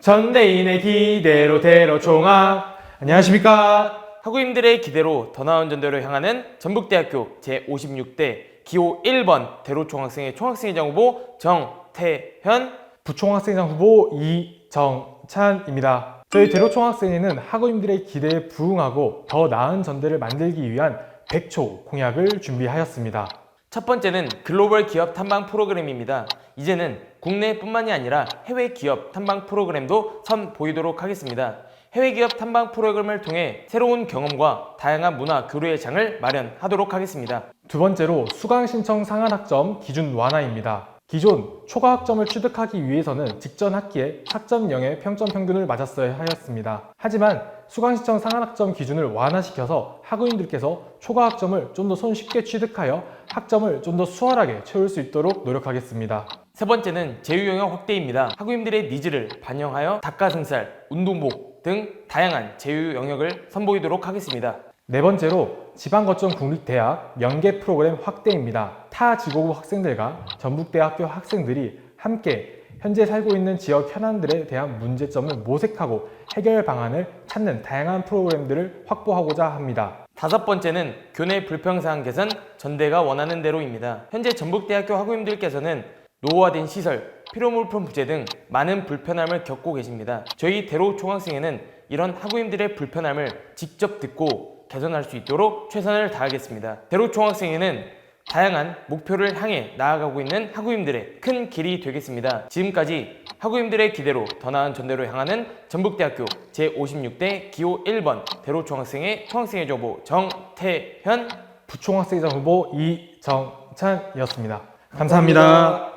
전대인의 기대로 대로 총학 안녕하십니까? 학우임들의 기대로 더 나은 전대로 향하는 전북대학교 제56대 기호 1번 대로총학생회 총학생회장 후보 정태현. 부총학생장 후보 이정찬입니다. 저희 대로총학생회는 학우님들의 기대에 부응하고 더 나은 전대를 만들기 위한 100초 공약을 준비하였습니다 첫 번째는 글로벌 기업 탐방 프로그램입니다. 이제는 국내뿐만이 아니라 해외 기업 탐방 프로그램도 선 보이도록 하겠습니다. 해외 기업 탐방 프로그램을 통해 새로운 경험과 다양한 문화 교류의 장을 마련하도록 하겠습니다. 두 번째로 수강 신청 상한 학점 기준 완화입니다. 기존 초과 학점을 취득하기 위해서는 직전 학기에 4.0의 평점 평균을 맞았어야 하였습니다. 하지만 수강 신청 상한학점 기준을 완화시켜서 학우님들께서 초과 학점을 좀 더 손쉽게 취득하여 학점을 좀 더 수월하게 채울 수 있도록 노력하겠습니다. 세 번째는 제휴 영역 확대입니다. 학우님들의 니즈를 반영하여 닭가슴살, 운동복 등 다양한 제휴 영역을 선보이도록 하겠습니다. 네 번째로 지방거점 국립대학 연계 프로그램 확대입니다. 타 지고구 학생들과 전북대학교 학생들이 함께 현재 살고 있는 지역 현안들에 대한 문제점을 모색하고 해결 방안을 찾는 다양한 프로그램들을 확보하고자 합니다. 다섯 번째는 교내 불평사항 개선 전대가 원하는 대로입니다. 현재 전북대학교 학우님들께서는 노후화된 시설, 필요물품 부재 등 많은 불편함을 겪고 계십니다. 저희 대로 총학생회는 이런 학우님들의 불편함을 직접 듣고 개선할 수 있도록 최선을 다하겠습니다. 대로 총학생회는 다양한 목표를 향해 나아가고 있는 학우님들의 큰 길이 되겠습니다. 지금까지 학우님들의 기대로 더 나은 전대로 향하는 전북대학교 제56대 기호 1번 대로 총학생회 총학생회 정보 정태현 부총학생회장 후보 이정찬이었습니다. 감사합니다.